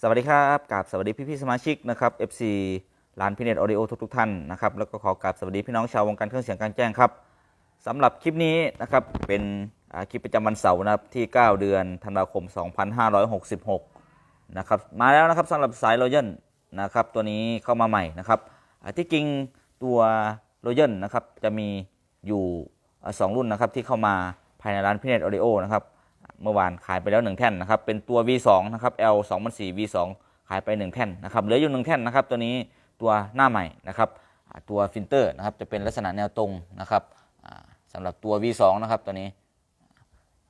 สวัสดีครับกับสวัสดีพี่ๆสมาชิกนะครับ FC ร้านพิเนตออดิโอทุกๆท่านนะครับแล้วก็ขอกราบสวัสดีพี่น้องชาววงการเครื่องเสียงกางแจ้งครับสำหรับคลิปนี้นะครับเป็นคลิปประจำวันเสาร์นะครับที่ 9 เดือนธันวาคม 2566นะครับมาแล้วนะครับสำหรับสายโรเยนนะครับตัวนี้เข้ามาใหม่นะครับที่จริงตัวโรเยนนะครับจะมีอยู่อ่าสองรุ่นนะครับที่เข้ามาภายในร้านพิเนตออดิโอนะครับ เมื่อวานขายไปแล้ว 1 แท่นนะครับ เป็นตัว V2 นะครับ L 2 0 0 V2 ขายไป 1 แท่นนะครับ เหลืออยู่ 1 แท่นนะครับ ตัวนี้ตัวหน้าใหม่นะครับ ตัวฟิลเตอร์นะครับ จะเป็นลักษณะแนวตรงนะครับอ่าสำหรับตัว V2 นะครับ ตัวนี้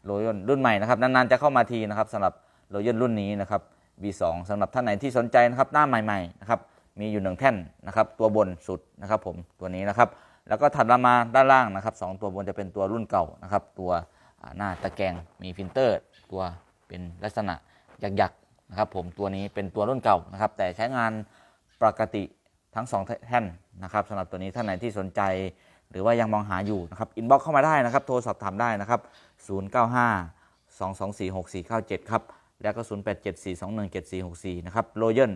โรยนรุ่นใหม่นะครับ นานๆจะเข้ามาทีนะครับสำหรับโรยนรุ่นนี้นะครับ V2 สำหรับท่านไหนที่สนใจนะครับ หน้าใหม่ๆนะครับ มีอยู่ 1 แท่นนะครับ ตัวบนสุดนะครับผม ตัวนี้นะครับ แล้วก็ถัดมาด้านล่างนะครับสองตัวบนจะเป็นตัวรุ่นเก่านะครับ ตัว หน้าตะแกรงมีฟิลเตอร์ตัวเป็นลักษณะหยักๆนะครับผมตัวนี้เป็นตัวรุ่นเก่านะครับ แต่ใช้งานปกติทั้ง 2 แท่นนะครับสำหรับตัวนี้ท่านไหนที่สนใจ หรือว่ายังมองหาอยู่นะครับอินบ็อกเข้ามาได้นะครับ โทรสอบถามได้นะครับ 095 224 6497 ครับ แล้วก็ 0874 217 464 นะครับโรเยน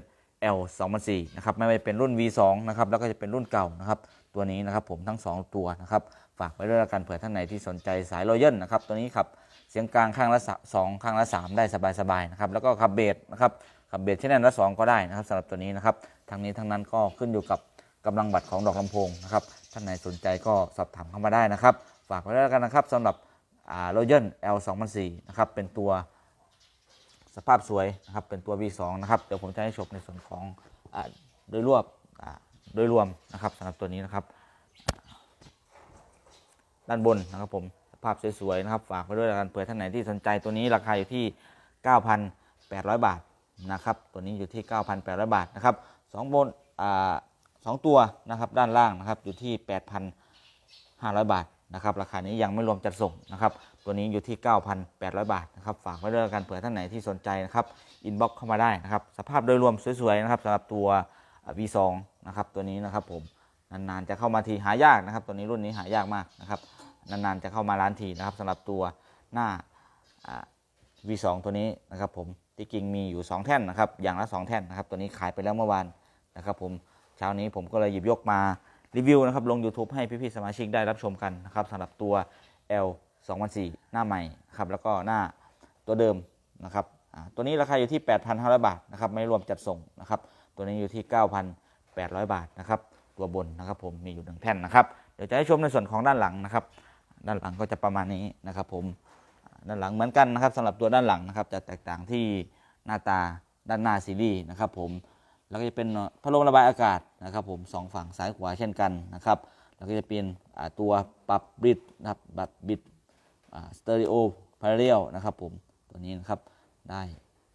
L 2004นะครับไม่ว่าจะเป็นรุ่น V2 นะครับแล้วก็จะเป็นรุ่นเก่านะครับตัวนี้นะครับผมทั้ง 2 ตัวนะครับฝากไว้ด้วยกันเผื่อท่านไหนที่สนใจสายรเยนนะครับตัวนี้ขับเสียงกลางข้างละสองข้างละ 3 ได้สบายๆนะครับแล้วก็ขับเบสนะครับขับเบสที่แน่นละ 2 ก็ได้นะครับสำหรับตัวนี้นะครับทั้งนี้ทั้งนั้นก็ขึ้นอยู่กับกำลังบัตรของดอกลำโพงนะครับท่านไหนสนใจก็สอบถามเข้ามาได้นะครับ ฝากไว้ด้วยกันนะครับสำหรับโรเยน L 2004นะครับเป็นตัว สภาพสวยนะครับเป็นตัว V2 นะครับเดี๋ยวผมจะให้ชมในส่วนของอโดยรวบโดยรวมนะครับสำหรับตัวนี้นะครับ ด้านบนนะครับผมสภาพสวยๆนะครับฝากไว้ด้วยกันเผื่อท่านไหนที่สนใจตัวนี้ราคาอยู่ที่ 9,800 บาทนะครับตัวนี้อยู่ที่ 9,800 บาทนะครับสองบนสองตัวนะครับด้านล่างนะครับอยู่ที่ 8,500 บาทนะครับราคานี้ยังไม่รวมจัดส่งนะครับ ตัวนี้อยู่ที่ 9,800 บาทนะครับฝากไว้ด้วยกันเผื่อท่านไหนที่สนใจนะครับอินบ็อกเข้ามาได้นะครับ สภาพโดยรวมสวยๆนะครับสำหรับตัว V2 นะครับตัวนี้นะครับผมนานๆจะเข้ามาทีหายากนะครับ ตัวนี้รุ่นนี้หายากมากนะครับนานๆจะเข้ามาร้านทีนะครับสำหรับตัวหน้าอ่า V2 ตัวนี้นะครับผมที่จริงมีอยู่ 2 แท่นนะครับอย่างละ 2 แท่นนะครับตัวนี้ขายไปแล้วเมื่อวานนะครับผมเช้านี้ผมก็เลยหยิบยกมารีวิวนะครับลง YouTube ให้พี่ๆสมาชิกได้รับชมกันนะครับสำหรับตัว L 2004 หน้าใหม่ครับแล้วก็หน้าตัวเดิมนะครับตัวนี้ราคาอยู่ที่ 8,500 บาทนะครับไม่รวมจัดส่งนะครับตัวนี้อยู่ที่ 9,800 บาทนะครับตัวบนนะครับผมมีอยู่หนึ่งแท่นนะครับเดี๋ยวจะให้ชมในส่วนของด้านหลังนะครับ ด้านหลังก็จะประมาณนี้นะครับผมด้านหลังเหมือนกันนะครับสำหรับตัวด้านหลังนะครับ จะแตกต่างที่หน้าตาด้านหน้าซีรีส์นะครับผมแล้วก็จะเป็นพัดลมระบายอากาศนะครับ ผมสองฝั่งซ้ายขวาเช่นกันนะครับแล้วก็จะเป็นตัวปรับบิดนะครับปรับบิด สเตอริโอพาราเรลนะครับผมตัวนี้นะครับได้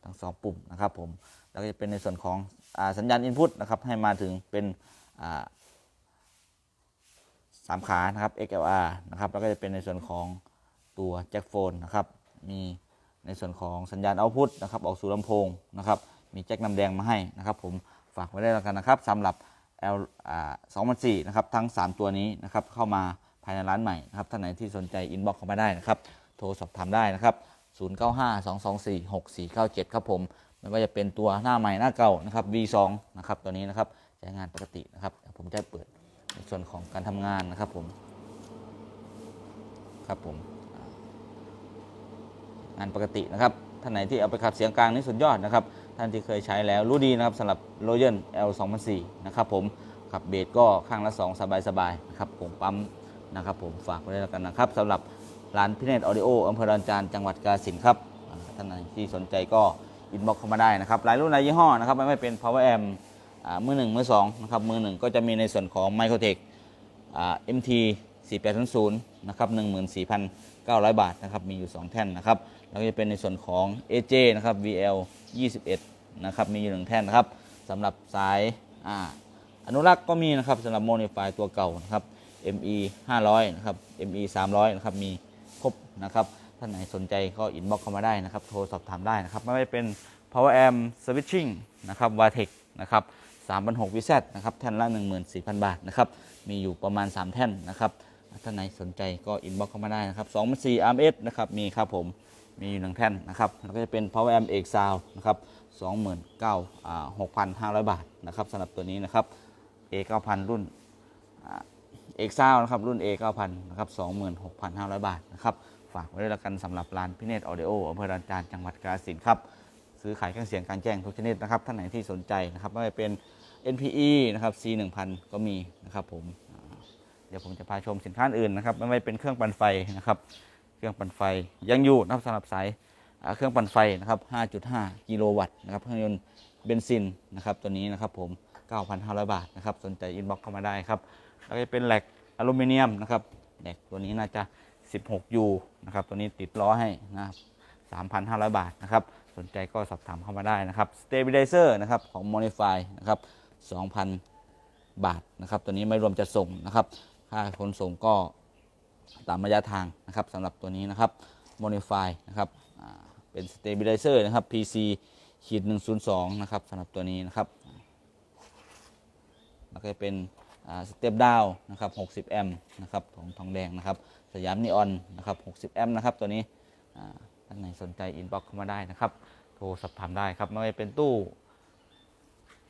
ทั้งสองปุ่มนะครับผมแล้วก็จะเป็นในส่วนของอสัญญาณอินพุตนะครับให้มาถึงเป็นสามขานะครับ XLR นะครับแล้วก็จะเป็นในส่วนของตัวแจ็คโฟนนะครับมีในส่วนของสัญญาณเอาพุตนะครับออกสู่ลำโพงนะครับมีแจ็คนำแดงมาให้นะครับผมฝากไว้ได้แล้วกันนะครับสำหรับ L อ่า2004นะครับทั้ง 3 ตัวนี้นะครับเข้ามา ภายในร้านใหม่นะครับท่านไหนที่สนใจอินบ็อกเข้ามาได้นะครับ โทรสอบถามได้นะครับ 0952246497 ครับผมไม่ว่าจะเป็นตัวหน้าใหม่หน้าเก่านะครับ V2 นะครับตัวนี้นะครับใช้งานปกตินะครับผมจะเปิดในส่วนของการทำงานนะครับผมครับผมงานปกตินะครับท่านไหนที่เอาไปขับเสียงกลางนี่สุดยอดนะครับ ท่านที่เคยใช้แล้วรู้ดีนะครับสำหรับ Royal L 2004นะครับผมขับเบสก็ข้างละ 2 สบายๆนะครับผมปั๊ม นะครับผมฝากไว้แล้วกันนะครับสำหรับร้านพิเนตออดิโออำเภอดอนจานจังหวัดกาฬสินธุ์ครับท่านที่สนใจก็อินบ็อกเข้ามาได้นะครับหลายรุ่นหลายยี่ห้อนะครับไม่ว่าเป็น power amp มือหนึ่งมือสองนะครับมือหนึ่งก็จะมีในส่วนของ Microtech อ่า MT 4800นะครับ14,900 บาทนะครับมีอยู่ 2 แท่นนะครับแล้วก็จะเป็นในส่วนของ AJ นะครับ VL 21นะครับมีอยู่1แท่นนะครับสำหรับสายออนุรักษ์ก็มีนะครับสำหรับโมนิฟายตัวเก่านะครับ ME 500นะครับ ME 300นะครับมีครบนะครับท่านไหนสนใจก็อินบ็อกเข้ามาได้นะครับ โทรสอบถามได้นะครับ ไม่ว่าจะเป็น Power Amp Switching นะครับ Vatek นะครับ3,600 VZ นะครับ แท่นละ 14,000 บาทนะครับ มีอยู่ประมาณ 3 แท่นนะครับ ท่านไหนสนใจก็อินบ็อกเข้ามาได้นะครับ2 4 RMS นะครับ มีครับผม มีอยู่หนึ่งแท่นนะครับ แล้วก็จะเป็น power amp เอกซาวนะครับ2 9 6 5 0 0 บาทนะครับสำหรับตัวนี้นะครับ A 9,000 รุ่น เอกซาวนะครับรุ่น A 9000นะครับ26,500 บาทนะครับฝากไว้ด้วยละกันสำหรับร้านพิเนตออเดโออำเภอดอนจานจังหวัดกาฬสินธุ์ครับซื้อขายเครื่องเสียงการแจ้งทุกชนิดนะครับท่านไหนที่สนใจนะครับไม่ว่าจะเป็น NPE นะครับ C 1000ก็มีนะครับผมเดี๋ยวผมจะพาชมสินค้าอื่นนะครับไม่ว่าจะเป็นเครื่องปั่นไฟนะครับเครื่องปั่นไฟยังอยู่นะครับสำหรับสายเครื่องปั่นไฟนะครับ 5.5 กิโลวัตต์นะครับเครื่องยนต์เบนซินนะครับตัวนี้นะครับผม 9,500 บาทนะครับสนใจอินบ็อกเข้ามาได้ครับ แล้วก็เป็นแหลกอลูมิเนียมนะครับแหลกตัวนี้น่าจะ 16U นะครับ ตัวนี้ติดล้อให้นะครับ3,500 บาทนะครับ สนใจก็สอบถามเข้ามาได้นะครับ Stabilizer นะครับของ Modify นะครับ 2,000 บาทนะครับ ตัวนี้ไม่รวมจะส่งนะครับ ค่าขนส่งก็ตามระยะทางนะครับสำหรับตัวนี้นะครับ Modify นะครับเป็น Stabilizer นะครับ PC ขีด102 นะครับสำหรับตัวนี้นะครับ แล้วก็เป็น สเต็ปดาวนะครับ 60 แอมป์นะครับของทองแดงนะครับสยามนีออนนะครับ 60 แอมป์นะครับตัวนี้อ่าท่านไหนสนใจอินบ็อกเข้ามาได้นะครับ โทรสอบถามได้ครับไม่ว่าเป็นตู้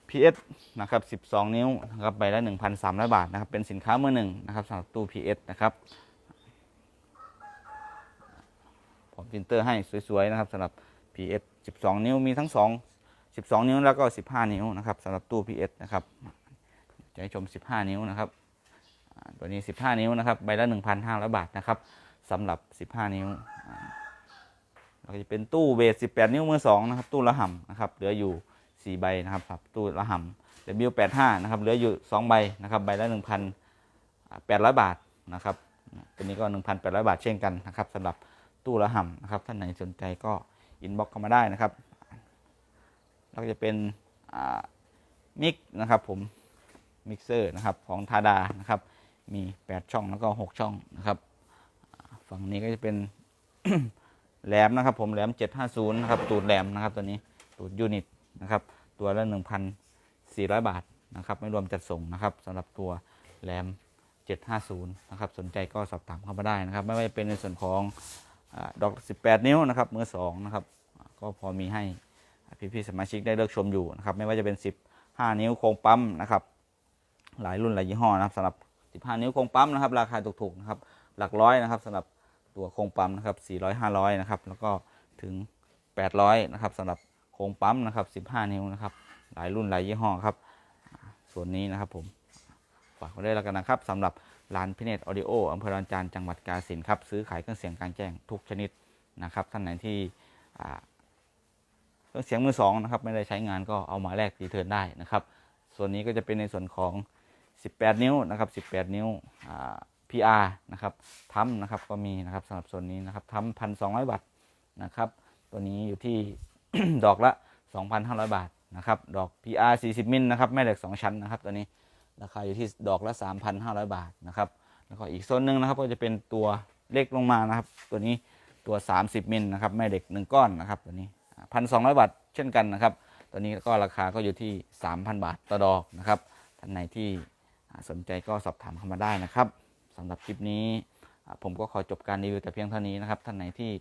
PS นะครับ 12 นิ้วนะครับใบละ 1,300 บาทนะครับเป็นสินค้ามือหนึ่งนะครับสำหรับตู้ PS นะครับผมพิมพ์เตอร์ให้สวยๆนะครับสำหรับ PS 12 นิ้วมีทั้ง 2 12 นิ้วแล้วก็ 15 นิ้วนะครับสำหรับตู้ PS นะครับ จะให้ชม 15 นิ้วนะครับตัวนี้ 15 นิ้วนะครับใบละ1,500 บาทนะครับสำหรับ 15 นิ้วอ่าแล้วก็จะเป็นตู้เบส 18 นิ้วมือ2นะครับตู้ละห่ำนะครับเหลืออยู่ 4 ใบนะครับสำหรับตู้ละห่ำ W85 นะครับเหลืออยู่ 2 ใบนะครับใบละ1,800 บาทนะครับตัวนี้ก็ 1,800 บาทเช่นกันนะครับสำหรับตู้ละห่ำนะครับท่านไหนสนใจก็อินบ็อกเข้ามาได้นะครับแล้วก็จะเป็นมิกนะครับผม มิกเซอร์นะครับของทาดานะครับ มี 8 ช่องแล้วก็ 6 ช่องนะครับ ฝั่งนี้ก็จะเป็นแหลมนะครับผมแหลม 750 นะครับ ตูดแหลมนะครับ ตัวนี้ตูดยูนิตนะครับ ตัวละ 1,400 บาทนะครับ ไม่รวมจัดส่งนะครับสำหรับตัวแหลม 750 นะครับ สนใจก็สอบถามเข้ามาได้นะครับ ไม่ว่าจะเป็นในส่วนของอดอก 18 นิ้วนะครับมือ2นะครับ ก็พอมีให้พี่ๆสมาชิกได้เลือกชมอยู่นะครับ ไม่ว่าจะเป็น 15 นิ้วโครงปั๊มนะครับ หลายรุ่นหลายยี่ห้อนะครับสำหรับ 15 นิ้วโครงปั๊มนะครับ ราคาถูกๆนะครับ หลักร้อยนะครับสำหรับตัวโครงปั๊มนะครับ 400 500 นะครับ แล้วก็ถึง 800 นะครับสำหรับโครงปั๊มนะครับ 15 นิ้วนะครับ หลายรุ่นหลายยี่ห้อครับ ส่วนนี้นะครับผมฝากไว้ด้วยแล้วกันนะครับสำหรับร้านพิเนตออดิโออำเภอดอนจานจังหวัดกาฬสินธุ์ครับ ซื้อขายเครื่องเสียงกลางแจ้งทุกชนิดนะครับ ท่านไหนที่เครื่องเสียงมือสองนะครับ ไม่ได้ใช้งานก็เอามาแลกรีเทิร์นได้นะครับ ส่วนนี้ก็จะเป็นในส่วนของ 18 นิ้วนะครับ18 นิ้วอ่า PR นะครับทั้มนะครับก็มีนะครับสำหรับส่วนนี้นะครับทั้มพันสองวัตต์นะครับ ตัวนี้อยู่ที่ ดอกละ 2,500 บาทนะครับ ดอก PR 40 มิลนะครับแม่เหล็ก 2 ชั้นนะครับ ตัวนี้ราคาอยู่ที่ดอกละ 3,500 บาทนะครับ แล้วก็อีกโซนหนึ่งนะครับ ก็จะเป็นตัวเล็กลงมานะครับ ตัวนี้ตัว 30 มิลนะครับแม่เหล็ก 1 ก้อนนะครับ ตัวนี้พันสองบาทเช่นกันนะครับ ตัวนี้ก็ราคาก็อยู่ที่ 3,000 บาทต่อดอกนะครับท่านไหนที่ สนใจก็สอบถามเข้ามาได้นะครับสำหรับคลิปนี้ผมก็ขอจบการรีวิวแต่เพียงเท่านี้นะครับท่านไหนที่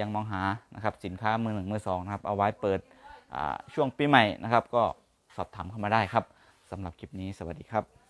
ยังมองหานะครับสินค้ามือหนึ่งมือสองนะครับเอาไว้เปิดช่วงปีใหม่นะครับ ก็สอบถามเข้ามาได้ครับสำหรับคลิปนี้สวัสดีครับ